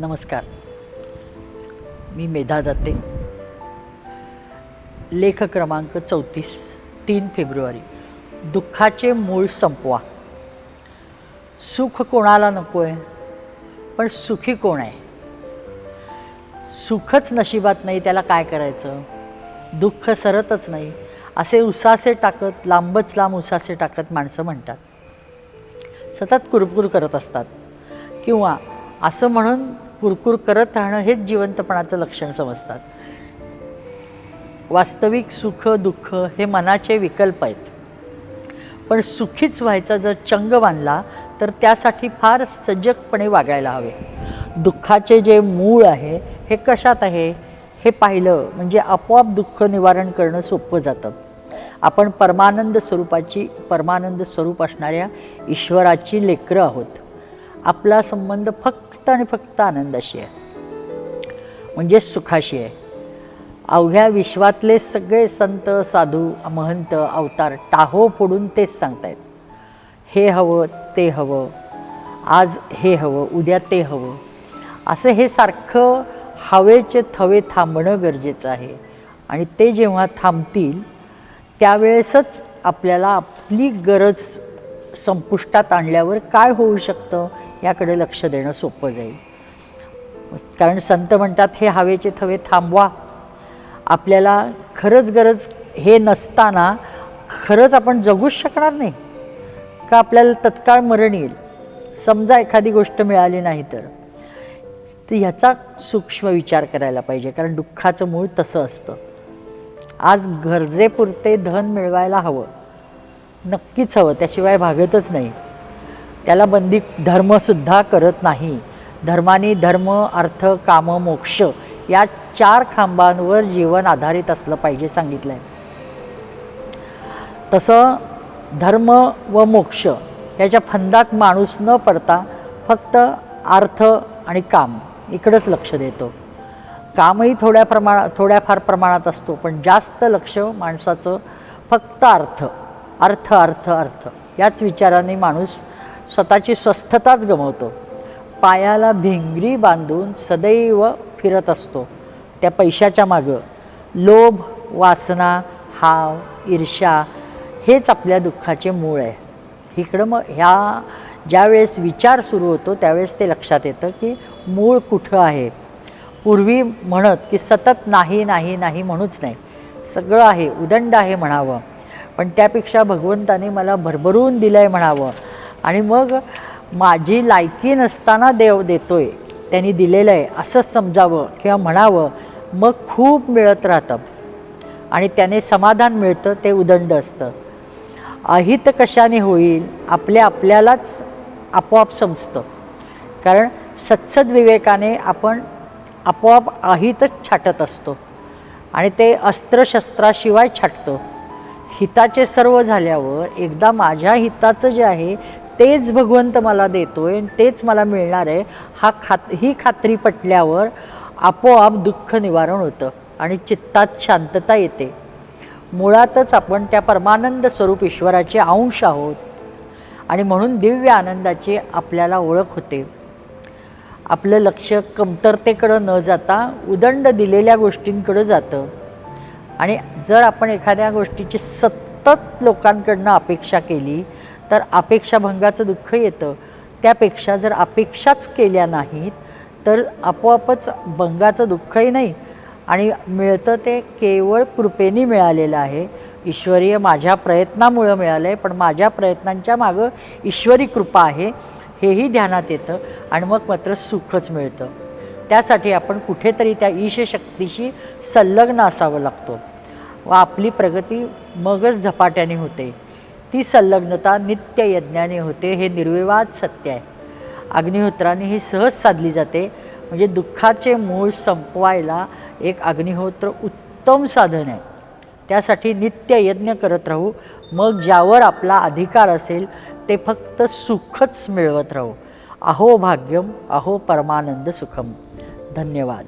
नमस्कार. मी मेधा दत्ते. लेख क्रमांक चौतीस तीन फेब्रुवारी. दुःखाचे मूळ संपवा. सुख कोणाला नको आहे पण सुखी कोण आहे? सुखच नशिबात नाही त्याला काय करायचं? दुःख सरतच नाही असे उसासे टाकत लांबच लांब उसासे टाकत माणसं म्हणतात. सतत कुरकुर करत असतात. किंवा असं म्हणून कुरकुर करत राहणं हेच जिवंतपणाचं लक्षण समजतात. वास्तविक सुख दुःख हे मनाचे विकल्प आहेत. पण सुखीच व्हायचा जर चंग बांधला तर त्यासाठी फार सजगपणे वागायला हवे. दुःखाचे जे मूळ आहे हे कशात आहे? हे पाहिलं म्हणजे आपोआप दुःख निवारण करणं सोपं जातं. आपण परमानंद स्वरूपाची परमानंद स्वरूप असणाऱ्या ईश्वराची लेकरं आहोत. आपला संबंध फक्त फक्त आणि फक्त आनंदाशी आहे. म्हणजे सुखाशी आहे. अवघ्या विश्वातले सगळे संत साधू महंत अवतार टाहो फोडून तेच सांगतायत. हे हवं ते हवं. आज हे हवं उद्या ते हवं. असं हे सारखं हवेचे थवे थांबणं गरजेचं आहे. आणि ते जेव्हा थांबतील त्यावेळेसच आपल्याला आपली गरज संपुष्टात आणल्यावर काय होऊ शकतं? याकडे लक्ष देणं सोपं जाईल. कारण संत म्हणतात हे हवेचे थवे थांबवा. आपल्याला खरंच गरज हे नसताना खरंच आपण जगूच शकणार नाही. का आपल्याला तत्काळ मरण येईल? समजा एखादी गोष्ट मिळाली नाही तर. तर ह्याचा सूक्ष्म विचार करायला पाहिजे. कारण दुःखाचं मूळ तसं असतं. आज गरजेपुरते धन मिळवायला हवं. नक्कीच हवं. त्याशिवाय भागतच नाही. त्याला बंदी धर्मसुद्धा करत नाही. धर्माने धर्म अर्थ काम मोक्ष या चार खांबांवर जीवन आधारित असलं पाहिजे सांगितलं आहे तसं धर्म व मोक्ष याच्या फंदात माणूस न पडता फक्त अर्थ आणि काम इकडंच लक्ष देतो. कामही थोड्या प्रमाणात थोड्याफार प्रमाणात असतो पण जास्त लक्ष माणसाचं फक्त अर्थ अर्थ अर्थ अर्थ याच विचाराने माणूस स्वतःची स्वस्थताच गमवतो. पायाला भिंगरी बांधून सदैव फिरत असतो. त्या पैशाच्या मागं लोभ वासना हाव ईर्ष्या हेच आपल्या दुःखाचे मूळ आहे. इकडं मग ह्या ज्यावेळेस विचार सुरू होतो त्यावेळेस ते लक्षात येतं की मूळ कुठं आहे? पूर्वी म्हणत की सतत नाही नाही नाही म्हणूच नाही. सगळं आहे उदंड आहे म्हणावं. पण त्यापेक्षा भगवंताने मला भरभरून दिलं आहे म्हणावं. आणि मग माझी लायकी नसताना देव देतोय. त्यांनी दिलेलं आहे. असंच समजावं किंवा म्हणावं मग खूप मिळत राहतं. आणि त्याने समाधान मिळतं ते उदंड असतं. अहित कशाने होईल? आपल्या आपल्यालाच आपोआप समजतं. कारण सत्सद विवेकाने आपण आपोआप अहितच छाटत असतो. आणि ते अस्त्रशस्त्राशिवाय छाटतं. हिताचे सर्व झाल्यावर एकदा माझ्या हिताचं जे आहे तेच भगवंत मला देतोय आणि तेच मला मिळणार आहे. हा खात ही खात्री पटल्यावर आपोआप दुःख निवारण होतं आणि चित्तात शांतता येते. मुळातच आपण त्या परमानंद स्वरूप ईश्वराचे अंश आहोत आणि म्हणून दिव्य आनंदाची आपल्याला ओळख होते. आपलं लक्ष कमतरतेकडं न जाता उदंड दिलेल्या गोष्टींकडं जातं. आणि जर आपण एखाद्या गोष्टीची सतत लोकांकडनं अपेक्षा केली तर अपेक्षाभंगाचं दुःख येतं. त्यापेक्षा जर अपेक्षाच केल्या नाहीत तर आपोआपच भंगाचं दुःखही नाही. आणि मिळतं ते केवळ कृपेने मिळालेलं आहे. ईश्वरीय माझ्या प्रयत्नामुळं मिळालं आहे पण माझ्या प्रयत्नांच्या मागं ईश्वरी कृपा आहे हेही ध्यानात येतं आणि मग मात्र सुखच मिळतं. त्यासाठी आपण कुठेतरी त्या ईशशक्तीशी संलग्न असावं लागतो. व आपली प्रगती मगच झपाट्याने होते. ती संलग्नता नित्ययज्ञाने होते हे निर्विवाद सत्य आहे. अग्निहोत्राने ही सहज साधली जाते. म्हणजे दुःखाचे मूळ संपवायला एक अग्निहोत्र उत्तम साधन आहे. त्यासाठी नित्ययज्ञ करत राहू. मग ज्यावर आपला अधिकार असेल ते फक्त सुखच मिळवत राहू. अहो भाग्यम अहो परमानंद सुखम. धन्यवाद.